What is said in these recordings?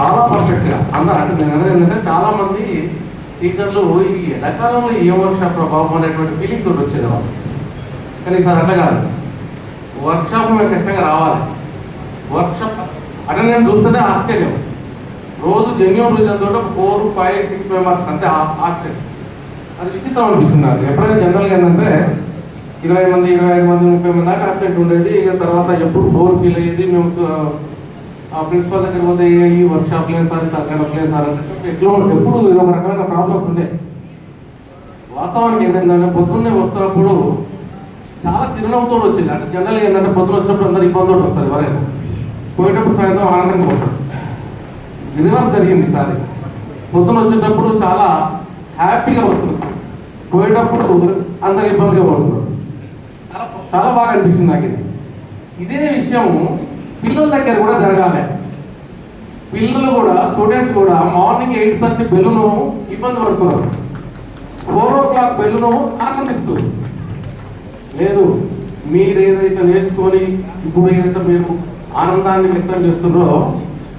చాలా పర్ఫెక్ట్గా అందరూ అంటే నేను అనేది ఏంటంటే చాలామంది టీచర్లు ఈ ఎండాకాలంలో ఏ వర్క్షాప్ ప్రభావం అనేటువంటి ఫీలింగ్ తోటి వచ్చేది వాళ్ళు. కానీ ఈసారి అట్లా కాదు. వర్క్షాప్ మేము ఖచ్చితంగా రావాలి. వర్క్షాప్ అంటే నేను చూస్తుంటే ఆశ్చర్యం. రోజు జెన్యున్ రీజన్ తోటి ఫోర్ ఫైవ్ సిక్స్ మెంబర్స్ అంటే ఆశ్చర్యం అది విచిత్రం అనిపిస్తుంది నాకు. ఎప్పుడైనా జనరల్గా ఏంటంటే ఇరవై మంది ఇరవై ఐదు మంది ముప్పై మంది దాకా అబ్సెంట్ ఉండేది. ఇక తర్వాత ఎప్పుడు బోర్ ఫీల్ అయ్యేది. మేము ప్రిన్సిపల్ దగ్గర పోతే ఏ ఈ వర్క్ షాప్ లేదు సార్ అక్కడ లేదు సార్ అంటే ఎట్లా ఎప్పుడు ఇది ఒక రకమైన ప్రాబ్లమ్స్ ఉండే. వాస్తవానికి ఏంటంటే పొద్దున్నే వస్తున్నప్పుడు చాలా చిరునవ్వుతో వచ్చింది. అంటే జనరల్గా ఏంటంటే పొద్దున వచ్చినప్పుడు అందరు ఇబ్బందితో వస్తారు ఎవరైనా. పోయేటప్పుడు సాయంత్రం ఆనందంగా పోతారు రివర్స్ జరిగింది ఈసారి పొద్దున వచ్చేటప్పుడు చాలా హ్యాపీగా వస్తున్నారు పోయేటప్పుడు అందరు ఇబ్బందిగా పడుతున్నారు. చాలా చాలా బాగా అనిపించింది నాకు ఇది ఇదే విషయం పిల్లల దగ్గర కూడా జరగాలి. పిల్లలు కూడా స్టూడెంట్స్ కూడా మార్నింగ్ ఎయిట్ థర్టీ బెల్లును ఇబ్బంది పడుతున్నారు ఫోర్ ఓ క్లాక్ బెల్లును ఆనందిస్తూ లేదు మీరు ఏదైతే నేర్చుకొని ఇప్పుడు ఏదైతే మీరు ఆనందాన్ని వ్యక్తం చేస్తున్నారో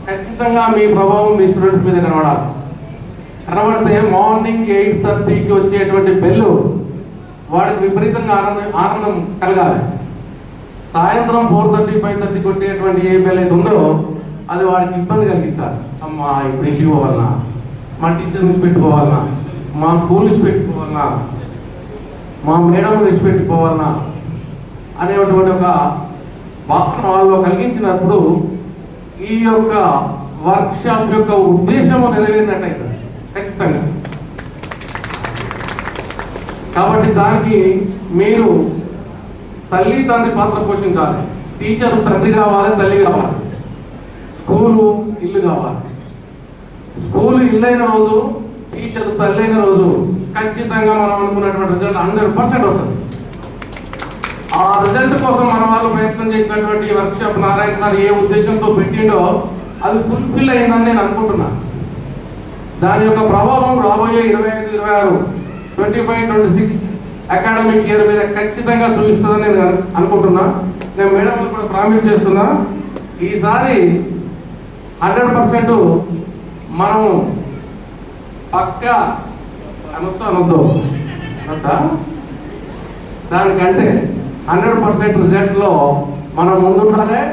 ఖచ్చితంగా మీ ప్రభావం మీ స్టూడెంట్స్ మీద కనబడాలి. కనబడితే మార్నింగ్ ఎయిట్ థర్టీకి వచ్చేటువంటి బెల్లు వాడికి విపరీతంగా ఆనందం ఆనందం కలగాలి. సాయంత్రం ఫోర్ థర్టీ ఫైవ్ థర్టీ కొట్టేటువంటి ఏ బెల్ అయితే ఉందో అది వాడికి ఇబ్బంది కలిగించాలి. అమ్మా ఇప్పుడు ఇంటికి పోవాలన్నా మా టీచర్ నుంచి పెట్టుకోవాలన్నా మా స్కూల్ నుంచి పెట్టుకోవాలన్నా మా మేడం నుంచి పెట్టుకోవాలన్నా అనేటువంటి ఒక భావన వాళ్ళు కలిగించినప్పుడు ఈ యొక్క వర్క్ షాప్ యొక్క ఉద్దేశము నెరవేరినట్టయితే ఖచ్చితంగా. కాబట్టి దానికి మీరు తల్లి తండ్రి పాత్ర పోషించాలి. టీచర్ తండ్రి కావాలి తల్లి కావాలి. స్కూలు ఇల్లు కావాలి. స్కూలు ఇల్లు అయిన రోజు టీచర్ తల్లి అయిన రోజు ఖచ్చితంగా మనం అనుకున్నటువంటి రిజల్ట్ హండ్రెడ్ పర్సెంట్ వస్తుంది. ఆ రిజల్ట్ కోసం మన వాళ్ళు ప్రయత్నం చేసినటువంటి వర్క్ షాప్ నారాయణ సార్ ఏ ఉద్దేశంతో పెట్టిండో అది ఫుల్ఫిల్ అయిందని నేను అనుకుంటున్నాను దాని యొక్క ప్రభావం రాబోయే ఇరవై ఐదు ఇరవై ఆరు twenty five twenty six academic year మీద ఖచ్చితంగా చూపిస్తుందని నేను అనుకుంటున్నా. నేను మేడం కూడా ప్రామిస్ చేస్తున్నా. ఈసారి హండ్రెడ్ పర్సెంట్ మనం పక్క అనొచ్చు అనొద్దు? అనొచ్చా? దానికంటే హండ్రెడ్ పర్సెంట్ రిజల్ట్లో మనం ముందుండాలి.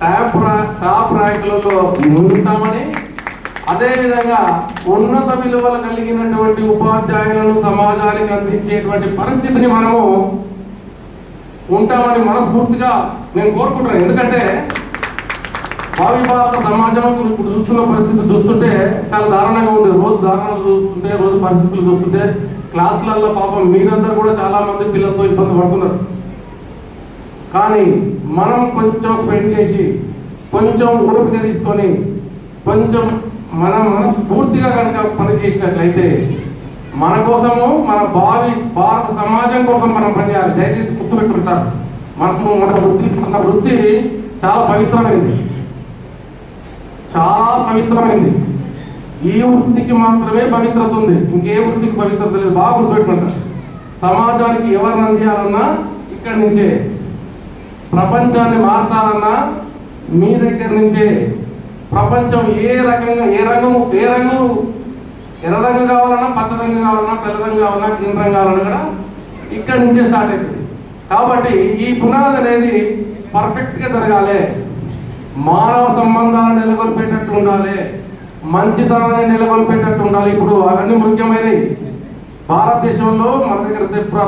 టాప్ రా- టాప్ ర్యాంకులలో ముందుంటామని అదేవిధంగా ఉన్నత విలువలు కలిగినటువంటి ఉపాధ్యాయులను సమాజానికి అందించేటువంటి పరిస్థితిని మనము ఉంటామని మనస్ఫూర్తిగా నేను కోరుకుంటున్నాను. ఎందుకంటే భావి భారత సమాజం ఇప్పుడు చూస్తున్న పరిస్థితి చూస్తుంటే చాలా దారుణంగా ఉంది. రోజు దారుణాలు చూస్తుంటే రోజు పరిస్థితులు చూస్తుంటే క్లాసులలో పాపం మీరందరూ కూడా చాలా మంది పిల్లలతో ఇబ్బంది పడుతున్నారు. కానీ మనం కొంచెం స్పెండ్ చేసి కొంచెం ఓపిక తీసుకొని కొంచెం మన మనస్ఫూర్తిగా కనుక పని చేసినట్లయితే మన కోసము మన భావి భారత సమాజం కోసం మనం పనిచేయాలి. దయచేసి గుర్తుపెట్టుకుంటారు మనకు మన వృత్తి మన వృత్తి చాలా పవిత్రమైంది చాలా పవిత్రమైంది ఈ వృత్తికి మాత్రమే పవిత్రత ఉంది. ఇంకే వృత్తికి పవిత్రత లేదు. బాగా గుర్తుపెట్టుకుంటారు సమాజానికి ఎవరిని అందియాలన్నా ఇక్కడి నుంచే. ప్రపంచాన్ని మార్చాలన్నా మీ దగ్గర నుంచే. ప్రపంచం ఏ రకంగా ఏ రంగం ఏ రంగు ఎర్ర రంగు కావాలన్నా పచ్చ రంగు కావాలన్నా తెల్ల రంగు కావాలన్నా గ్రీన్ రంగు కావాలన్నా కూడా ఇక్కడి నుంచే స్టార్ట్ అవుతుంది కాబట్టి ఈ పునాది అనేది పర్ఫెక్ట్గా జరగాలి. మానవ సంబంధాలను నెలకొల్పేటట్టు ఉండాలి. మంచితనాన్ని నెలకొల్పేటట్టు ఉండాలి. ఇప్పుడు అవన్నీ ముఖ్యమైనవి. భారతదేశంలో మన దగ్గర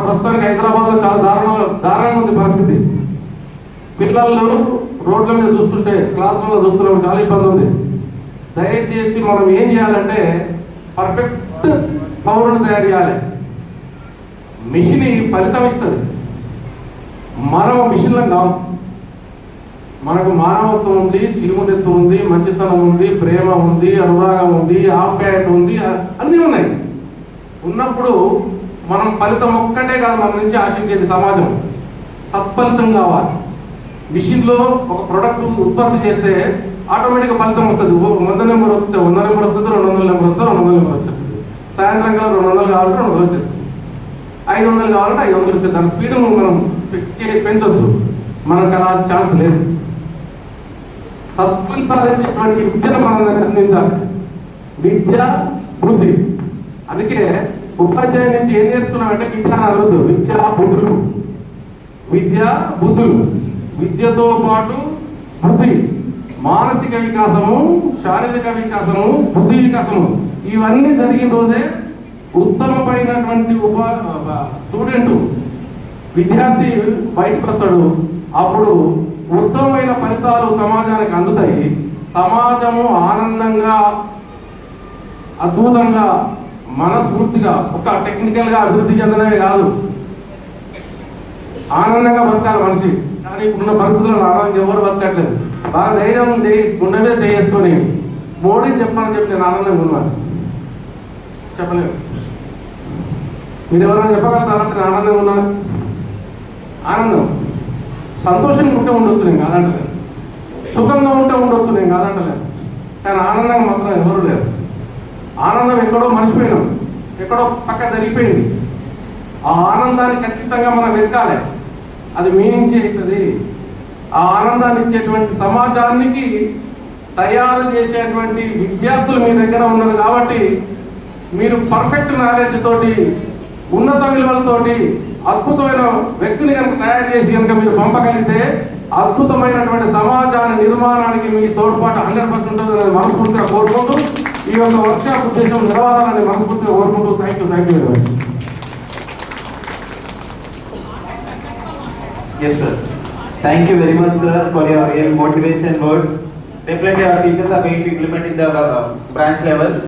ప్రస్తుతానికి హైదరాబాద్లో చాలా దారుణ దారుణంగా ఉంది పరిస్థితి. పిల్లలు రోడ్ల మీద చూస్తుంటే క్లాస్ రూమ్లో చూస్తున్నాం చాలా ఇబ్బంది ఉంది. దయచేసి మనం ఏం చేయాలంటే పర్ఫెక్ట్ పౌరుని తయారు చేయాలి. మిషన్ ఫలితం ఇస్తుంది. మనం మిషన్లం కావు మనకు మానవత్వం ఉంది చిరుమునెత్తు ఉంది మంచితనం ఉంది ప్రేమ ఉంది అనురాగం ఉంది ఆప్యాయత ఉంది అన్నీ ఉన్నాయి. ఉన్నప్పుడు మనం ఫలితం ఒక్కటే కాదు మన నుంచి ఆశించేది సమాజం. సత్ఫలితం కావాలి. మిషన్లో ఒక ప్రోడక్ట్ ఉత్పత్తి చేస్తే ఆటోమేటిక్గా ఫలితం వస్తుంది. ఓ- వంద నెంబర్ వస్తే వంద నెంబర్ వస్తుంది రెండు వందల నెంబర్ వస్తే రెండు వందల నెంబర్ వచ్చేస్తుంది. సాయంత్రం కాలం రెండు వందలు కావాలంటే రెండు వందలు వచ్చేస్తుంది. ఐదు వందలు కావాలంటే ఐదు వందలు వచ్చేది దాని స్పీడ్ మనం పెంచవచ్చు పెంచొచ్చు. మనకు అలా ఛాన్స్ లేదు. సత్ఫలితాలనేటువంటి విద్యను మనం అందించాలి. విద్య బుద్ధి. అందుకే ఉపాధ్యాయుల నుంచి ఏం నేర్చుకున్నామంటే విద్య అనవద్దు. విద్య బుద్ధులు. విద్య బుద్ధులు. విద్యతో పాటు బుద్ధి మానసిక వికాసము శారీరక వికాసము బుద్ధి వికాసము. ఇవన్నీ జరిగిన రోజే ఉత్తమమైనటువంటి ఉప స్టూడెంట్ విద్యార్థి బయటకు వస్తాడు. అప్పుడు ఉత్తమమైన ఫలితాలు సమాజానికి అందుతాయి. సమాజము ఆనందంగా అద్భుతంగా మనస్ఫూర్తిగా ఒక టెక్నికల్గా అభివృద్ధి చెందడమే కాదు. ఆనందంగా బతకాలి మనిషి. కానీ ఇప్పుడున్న పరిస్థితుల్లో నాన్నకి ఎవరు బతకట్లేదు. బాగా ధైర్యం చేసి గుండె మీద చేసుకొని మోడీని చెప్పమని చెప్పి నేను ఆనందంగా ఉన్నాను. చెప్పలేదు. మీరు ఎవరైనా చెప్పగలుగుతారా? నేను ఆనందంగా ఉన్నా ఆనందం. సంతోషంగా ఉంటే ఉండొచ్చు నేను కాదంటలేదు. సుఖంగా ఉంటే ఉండొచ్చు నేను కాదంటలేదు. కానీ ఆనందంగా మాత్రం ఎవరు లేరు. ఆనందం ఎక్కడో మర్చిపోయినాం. ఎక్కడో పక్క జరిగిపోయింది. ఆ ఆనందాన్ని ఖచ్చితంగా మనం వెతకాలి. అది మీ నుంచి అవుతుంది ఆ ఆనందాన్ని ఇచ్చేటువంటి సమాజానికి తయారు చేసేటువంటి విద్యార్థులు మీ దగ్గర ఉన్నారు కాబట్టి మీరు పర్ఫెక్ట్ నాలెడ్జ్ తోటి ఉన్నత విలువలతోటి అద్భుతమైన వ్యక్తిని కనుక తయారు చేసి కనుక మీరు పంపగలిగితే అద్భుతమైనటువంటి సమాజాన్ని నిర్మాణానికి మీ తోడ్పాటు హండ్రెడ్ పర్సెంట్ ఉంటుందని మనస్ఫూర్తిగా కోరుకుంటూ ఈ యొక్క వర్క్షాప్ ఉద్దేశం నిలవాలని మనస్ఫూర్తిగా కోరుకుంటూ thank you thank you very much Yes, sir. Thank you very much, sir, for your real motivation words. Definitely, our teachers are going to implement in the uh, branch level.